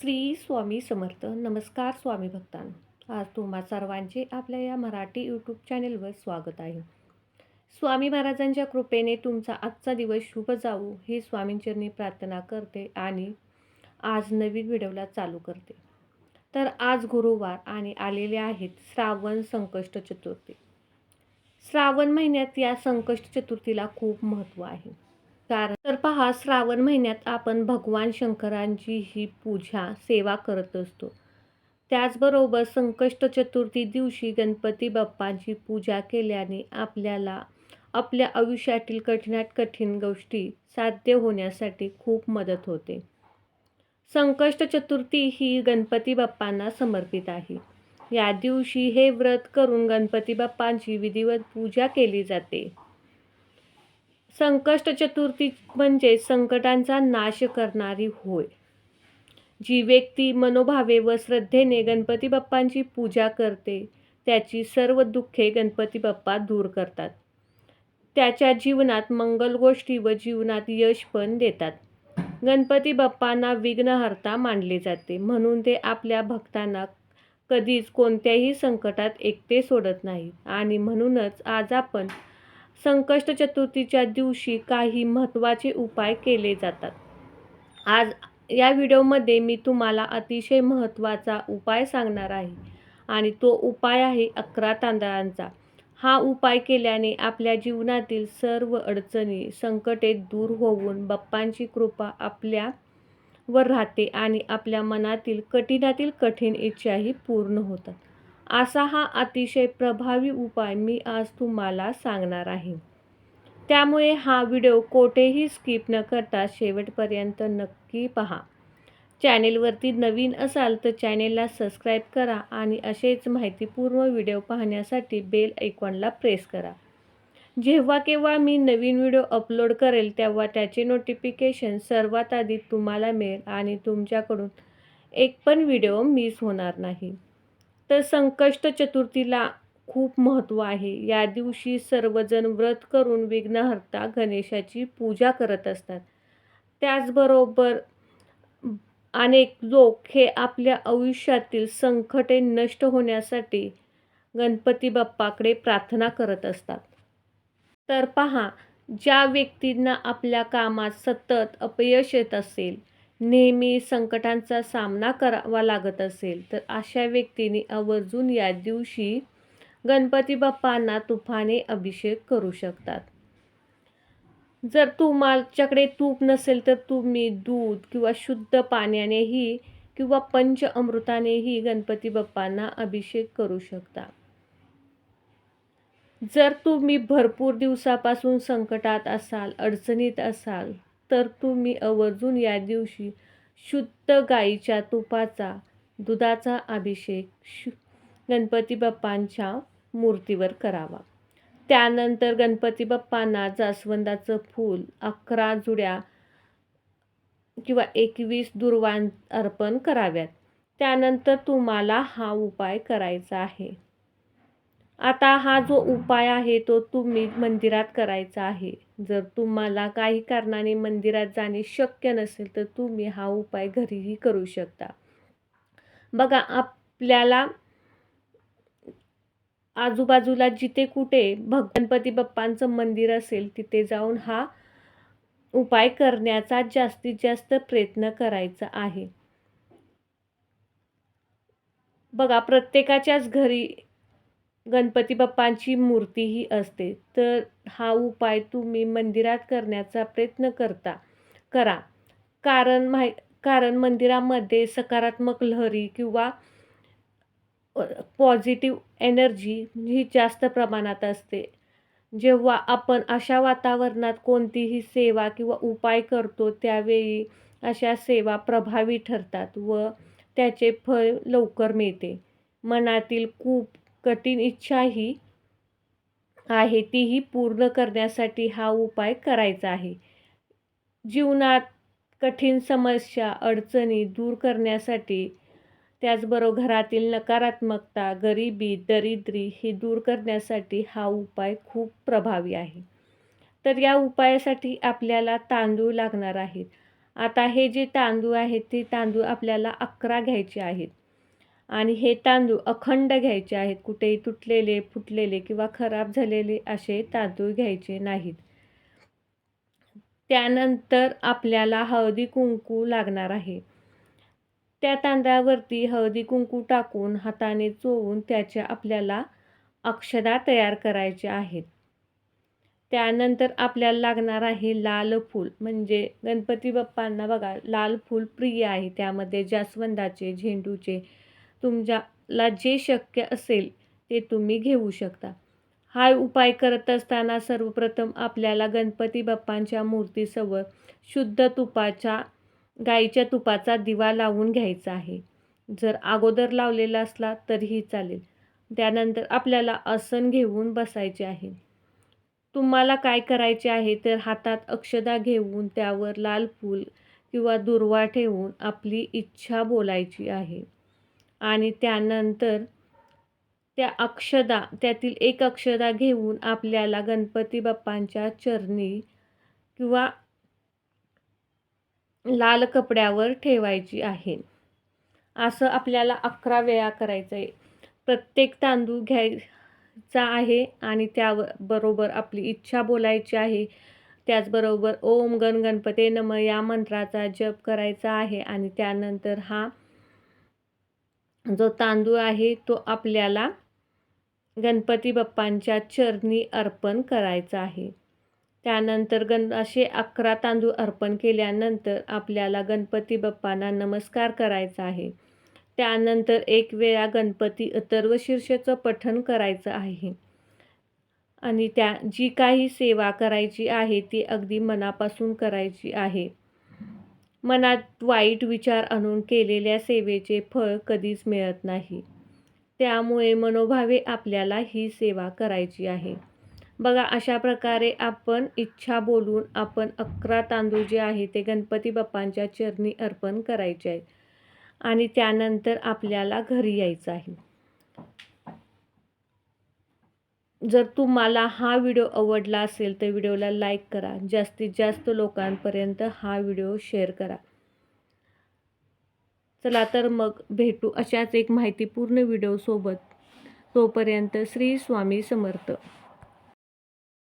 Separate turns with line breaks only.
श्री स्वामी समर्थ. नमस्कार स्वामी भक्तांनो. आज तुम्हा सर्वांचे आपल्या या मराठी यूट्यूब चॅनेलवर स्वागत आहे. स्वामी महाराजांच्या कृपेने तुमचा आजचा दिवस शुभ जावो ही स्वामींचरणी प्रार्थना करते आणि आज नवीन व्हिडिओला चालू करते. तर आज गुरुवार आणि आलेले आहेत श्रावण संकष्ट चतुर्थी. श्रावण महिन्यात या संकष्ट चतुर्थीला खूप महत्त्व आहे. कारण तर पहा श्रावण महिन्यात आपण भगवान शंकरांची ही पूजा सेवा करत असतो. त्याचबरोबर संकष्ट चतुर्थी दिवशी गणपती बाप्पांची पूजा केल्याने आपल्याला आपल्या आयुष्यातील कठीणात कठीण गोष्टी साध्य होण्यासाठी खूप मदत होते. संकष्ट चतुर्थी ही गणपती बाप्पांना समर्पित आहे. या दिवशी हे व्रत करून गणपती बाप्पांची विधिवत पूजा केली जाते. संकष्ट चतुर्थी म्हणजे संकटांचा नाश करणारी होय. जी व्यक्ती मनोभावे व श्रद्धेने गणपती बाप्पांची पूजा करते त्याची सर्व दुःखे गणपती बाप्पा दूर करतात. त्याच्या जीवनात मंगल गोष्टी व जीवनात यश पण देतात. गणपती बाप्पांना विघ्नहर्ता मानले जाते म्हणून ते आपल्या भक्तांना कधीच कोणत्याही संकटात एकटे सोडत नाही आणि म्हणूनच आज आपण संकष्ट चतुर्थीच्या दिवशी काही महत्त्वाचे उपाय केले जातात. आज या व्हिडिओमध्ये मी तुम्हाला अतिशय महत्त्वाचा उपाय सांगणार आहे आणि तो उपाय आहे अकरा तांदळांचा. हा उपाय केल्याने आपल्या जीवनातील सर्व अडचणी संकटे दूर होऊन बाप्पांची कृपा आपल्या वर राहते आणि आपल्या मनातील कठीणातील कठीण इच्छाही पूर्ण होतात. असा हा अतिशय प्रभावी उपाय मी आज तुम्हाला सांगणार आहे. त्यामुळे हा व्हिडिओ कोठेही स्किप न करता शेवटपर्यंत नक्की पहा. चॅनेलवरती नवीन असाल तर चॅनेलला सबस्क्राईब करा आणि असेच माहितीपूर्ण व्हिडिओ पाहण्यासाठी बेल ऐकॉनला प्रेस करा. जेव्हा केव्हा मी नवीन व्हिडिओ अपलोड करेल तेव्हा त्याचे नोटिफिकेशन सर्वात आधी तुम्हाला मिळेल आणि तुमच्याकडून एक पण व्हिडिओ मिस होणार नाही. तर संकष्ट चतुर्थीला खूप महत्त्व आहे. या दिवशी सर्वजण व्रत करून विघ्नहर्ता गणेशाची पूजा करत असतात. त्याचबरोबर अनेक लोक हे आपल्या आयुष्यातील संकटे नष्ट होण्यासाठी गणपती बाप्पाकडे प्रार्थना करत असतात. तर पहा ज्या व्यक्तींना आपल्या कामात सतत अपयश येत असेल नेहमी संकटांचा सामना करावा लागत असेल तर अशा व्यक्तीने आवर्जून या दिवशी गणपती बाप्पांना तुफाने अभिषेक करू शकतात. जर तुमच्याकडे तूप नसेल तर तुम्ही दूध किंवा शुद्ध पाण्यानेही किंवा पंच अमृतानेही गणपती बाप्पांना अभिषेक करू शकता. जर तुम्ही भरपूर दिवसापासून संकटात असाल अडचणीत असाल तर तुम्ही आवर्जून या दिवशी शुद्ध गाईच्या तुपाचा दुधाचा अभिषेक शु गणपती बाप्पांच्या मूर्तीवर करावा. त्यानंतर गणपती बाप्पांना जास्वंदाचं फूल अकरा जुड्या किंवा एकवीस दुर्वां अर्पण कराव्यात. त्यानंतर तुम्हाला हा उपाय करायचा आहे. आता हा जो उपाय आहे तो तुम्ही मंदिरात करायचा आहे. जर तुम्हाला काही कारणाने मंदिरात जाणे शक्य नसेल तर तुम्ही हा उपाय घरीही करू शकता. बघा आपल्याला आजूबाजूला जिथे कुठे गणपती बाप्पांचं मंदिर असेल तिथे जाऊन हा उपाय करण्याचा जास्तीत जास्त प्रयत्न करायचा आहे. बघा प्रत्येकाच्याच घरी गणपती बाप्पांची मूर्तीही असते. तर हा उपाय तुम्ही मंदिरात करण्याचा प्रयत्न करता करा. कारण माहि कारण मंदिरामध्ये सकारात्मक लहरी किंवा पॉझिटिव्ह एनर्जी ही जास्त प्रमाणात असते. जेव्हा आपण अशा वातावरणात कोणतीही सेवा किंवा उपाय करतो त्यावेळी अशा सेवा प्रभावी ठरतात व त्याचे फळ लवकर मिळते. मनातील खूप कठीण इच्छाही आहे तीही पूर्ण करण्यासाठी हा उपाय करायचा आहे. जीवनात कठीण समस्या अडचणी दूर करण्यासाठी त्याचबरोबर घरातील नकारात्मकता गरिबी दरिद्री हे दूर करण्यासाठी हा उपाय खूप प्रभावी आहे. तर या उपायासाठी आपल्याला तांदूळ लागणार आहेत. आता हे जे तांदूळ आहेत ते तांदूळ आपल्याला अकरा घ्यायचे आहेत. आणि हे तांदूळ अखंड घ्यायचे आहेत. कुठेही तुटलेले फुटलेले किंवा खराब झालेले असे तांदूळ घ्यायचे नाहीत. त्यानंतर आपल्याला हळदी कुंकू लागणार आहे. त्या तांदळावरती हळदी कुंकू टाकून हाताने चोळून त्याच्या आपल्याला अक्षदा तयार करायच्या आहेत. त्यानंतर आपल्याला लागणार आहे लाल फूल. म्हणजे गणपती बाप्पांना बघा लाल फूल प्रिय आहे. त्यामध्ये जास्वंदाचे झेंडूचे तुमच्याला जे शक्य असेल ते तुम्ही घेऊ शकता. हा उपाय करत असताना सर्वप्रथम आपल्याला गणपती बाप्पांच्या मूर्तीसमोर शुद्ध तुपाच्या गाईच्या तुपाचा दिवा लावून घ्यायचा आहे. जर अगोदर लावलेला असला तरीही चालेल. त्यानंतर आपल्याला आसन घेऊन बसायचे आहे. तुम्हाला काय करायचे आहे तर हातात अक्षदा घेऊन त्यावर लाल फूल किंवा दुर्वा ठेवून आपली इच्छा बोलायची आहे. आणि त्यानंतर त्या अक्षदा त्यातील एक अक्षदा घेऊन आपल्याला गणपती बाप्पांच्या चरणी किंवा लाल कपड्यावर ठेवायची आहे. असं आपल्याला अकरा वेळा करायचं आहे प्रत्येक तांदूळ घ्यायचा आहे आणि त्यावर बरोबर आपली इच्छा बोलायची आहे. त्याचबरोबर ओम गण गणपते नम या मंत्राचा जप करायचा आहे आणि त्यानंतर हा जो तांदूळ आहे तो आपल्याला गणपती बाप्पांच्या चरणी अर्पण करायचा आहे. त्यानंतर गण असे अकरा तांदूळ अर्पण केल्यानंतर आपल्याला गणपती बाप्पांना नमस्कार करायचा आहे. त्यानंतर एक वेळा गणपती अथर्व शीर्षचं पठण करायचं आहे. आणि त्या जी काही सेवा करायची आहे ती अगदी मनापासून करायची आहे. मनात वाईट विचार आणून केलेल्या सेवेचे फळ कधीच मिळत नाही. त्यामुळे मनोभावे आपल्याला ही सेवा करायची आहे. बघा अशा प्रकारे आपण इच्छा बोलून आपण अकरा तांदूळ जे आहे ते गणपती बाप्पांच्या चरणी अर्पण करायचे आहेत आणि त्यानंतर आपल्याला घरी यायचं आहे. जर तुम्हाला हा व्हिडिओ आवडला असेल तर व्हिडिओला लाईक करा. जास्तीत जास्त लोकांपर्यंत हा व्हिडिओ शेअर करा. चला तर मग भेटू अशाच एक माहितीपूर्ण व्हिडिओसोबत. तोपर्यंत श्री स्वामी समर्थ.